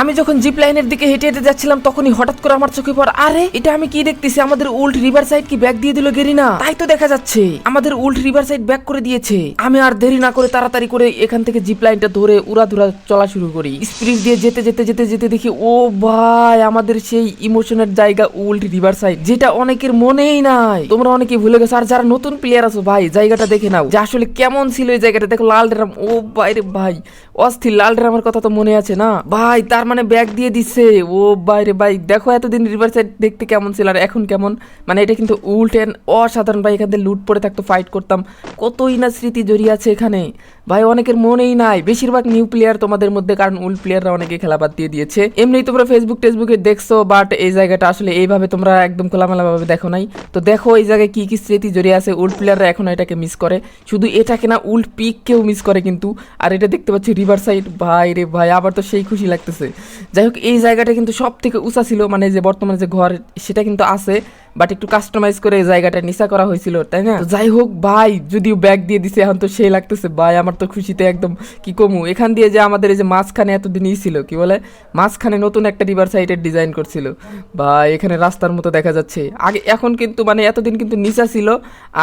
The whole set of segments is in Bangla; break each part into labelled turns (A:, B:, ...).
A: আমি যখন জিপ লাইনের দিকে হেঁটে হেঁটে যাচ্ছিলাম, তখনই হঠাৎ করে আমার চোখে পড়, আরে, এটা আমি কি দেখতেছি? আমাদের উল্ট রিভার সাইড কি ব্যাক দিয়ে দিল গেরিনা? তাই তো দেখা যাচ্ছে, আমাদের উল্ট রিভার সাইড ব্যাক করে দিয়েছে। আমি আর দেরি না করে তাড়াতাড়ি করে এখান থেকে জিপ লাইনটা ধরে উড়াধুরা চলা শুরু করি। স্পিড দিয়ে যেতে যেতে যেতে যেতে দেখি, ও ভাই, আমাদের সেই ইমোশনের জায়গা উল্ট রিভার সাইড যেটা অনেকের মনেই নাই। তোমরা অনেকে ভুলে গেছো, আর যারা নতুন প্লেয়ার আছো, ভাই, জায়গাটা দেখে নাও। যে আসলে কেমন ছিল এই জায়গাটা, দেখো, লাল ড্রাম, ও বাইরে ভাই, অস্থির, লাল ড্রামের কথা তো মনে আছে না? ভাই, তার মানে ব্যাগ দিয়ে দিচ্ছে ও বাইরে ভাই, দেখো এতদিন রিভার সাইড দেখতে কেমন ছিল আর এখন কেমন? মানে এটা কিন্তু উল্ট অসাধারণ ভাই, এখান থেকে লুট পড়ে থাকতো ফাইট করতাম। কতই না স্মৃতি জড়িয়ে আছে এখানে। ভাই, অনেকের মনেই নাই। বেশিরভাগ নিউ প্লেয়ার তোমাদের মধ্যে, কারণ উল্ড প্লেয়াররা অনেকে খেলা বাদ দিয়ে দিয়েছে। এমনি তোমরা ফেসবুক টেসবুকে দেখছ বাট এই জায়গাটা আসলে এইভাবে তোমরা একদম খোলামেলা ভাবে দেখো নাই। তো দেখো এই জায়গায় কী কী স্মৃতি জড়িয়ে আছে। উল্ড প্লেয়াররা এখন এটাকে মিস করে। শুধু এটাকে না উল্ড পিককেও মিস করে কিন্তু। আর এটা দেখতে পাচ্ছি রিভার সাইড ভাই রে ভাই, আবার তো সেই খুশি লাগতেছে। যাই হোক, এই জায়গাটা কিন্তু সব থেকে উঁচা ছিল মানে যে বর্তমানে যে ঘর, সেটা কিন্তু আছে। বাট একটু কাস্টমাইজ করে জায়গাটা নিচা করা হয়েছিল, তাই না? যাই হোক, ভাই, যদিও ব্যাগ দিয়ে দিছে, এখন তো সেই লাগতেছে। ভাই, আমার তো খুশিতে একদম কি কমু? এখান দিয়ে যে আমাদের এই যে মাঝখানে এতদিন ই ছিল, কি বলে? মাঝখানে নতুন একটা রিভার সাইডের ডিজাইন করছিল। ভাই, এখানে রাস্তার মতো দেখা যাচ্ছে। আগে, এখন কিন্তু মানে এতদিন কিন্তু নিচা ছিল,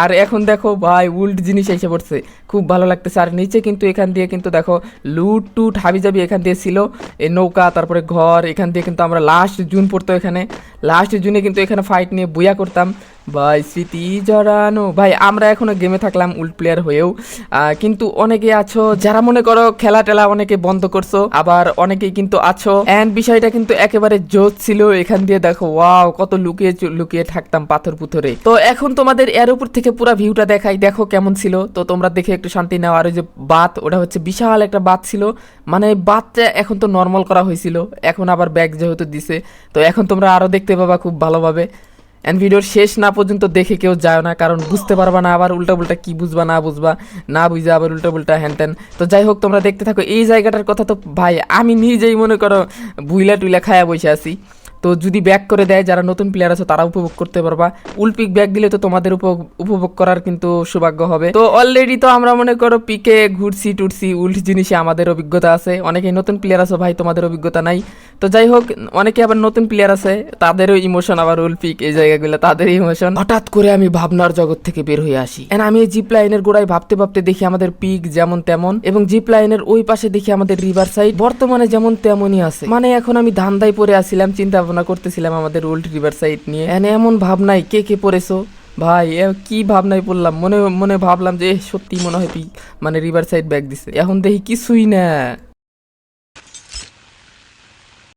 A: আর এখন দেখো, ভাই, উল্ট জিনিস এসে পড়ছে। খুব ভালো লাগতেছে। আর নিচে কিন্তু, এখান দিয়ে কিন্তু দেখো, লুট টুট হাবি জাবি এখান দিয়ে ছিল। এই নৌকা, তারপরে ঘর, এখান দিয়ে কিন্তু আমরা লাস্ট জুন পড়তো এখানে। লাস্ট জুনে কিন্তু এখানে ফাইট নিয়ে বইয়া করতাম। ভাই, স্মৃতি জড়ানো। ভাই, আমরা এখনও গেমে থাকলাম উল্ট প্লেয়ার হয়েও। কিন্তু অনেকে আছো, যারা মনে করো খেলা টেলা অনেকে বন্ধ করছ, আবার অনেকেই কিন্তু আছো। এন্ড বিষয়টা কিন্তু একেবারে জোর ছিল এখান দিয়ে, দেখো ওয়াও কত লুকিয়ে লুকিয়ে থাকতাম পাথর পুথরে। তো এখন তোমাদের এর উপর থেকে পুরো ভিউটা দেখাই, দেখো কেমন ছিল। তো তোমরা দেখে একটু শান্তি নাও। আর ওই যে বাত ওটা হচ্ছে বিশাল একটা বাত ছিল। মানে বাতটা এখন তো নর্মাল করা হয়েছিল। এখন আবার ব্যাগ যেহেতু দিছে, তো এখন তোমরা আরও দেখতে পাবা খুব ভালোভাবে। এন্ড ভিডিওর শেষ না পর্যন্ত দেখে কেউ যায় না, কারণ বুঝতে পারবা না আবার উল্টা পুল্টা কি বুঝবা, না বুঝবা, না বুঝে আবার উল্টা উল্টা হ্যান ত্যান তো যাই হোক, তোমরা দেখতে থাকো, এই জায়গাটার কথা তো ভাই, আমি নিজেই মনে করো বুইলা টুইলা খায়া বসে আছি। তো যদি ব্যাক করে দেয়, যারা নতুন প্লেয়ার আছে, তারা উপভোগ করতে পারবা। উলপিক ব্যাক দিলে তো তোমাদের উপভোগ করার কিন্তু সৌভাগ্য হবে। তো অলরেডি তো আমরা মনে করো পিকে ঘুরছি, টুরছি, উল্ট জিনিসে আমাদের অভিজ্ঞতা আছে। অনেকেই নতুন প্লেয়ার আছে ভাই, তোমাদের অভিজ্ঞতা নাই। তো যাই হোক, অনেকে আবার নতুন প্লেয়ার আছে, তাদেরও ইমোশন আবার উলপিক এই জায়গাগুলো তাদের ইমোশন হঠাৎ করে আমি ভাবনার জগৎ থেকে বের হয়ে আসি। এন্ড আমি এই জিপ লাইনের গোড়ায় ভাবতে ভাবতে দেখি আমাদের পিক যেমন তেমন, এবং জিপ লাইনের ওই পাশে দেখি আমাদের রিভার সাইড বর্তমানে যেমন তেমনই আছে। মানে এখন আমি ধান্দায় পড়ে আসছিলাম চিন্তা ভাবনা করতেছিলাম আমাদের ওল্ড রিভার সাইড নিয়ে। এনে এমন ভাবনাই কে কে পড়েছো? ভাই কি ভাবনায় পড়লাম? মনে মনে ভাবলাম যে সত্যি মনে হয় মানে রিভার সাইড ব্যাগ দিছে। এখন দেখি কিছুই না।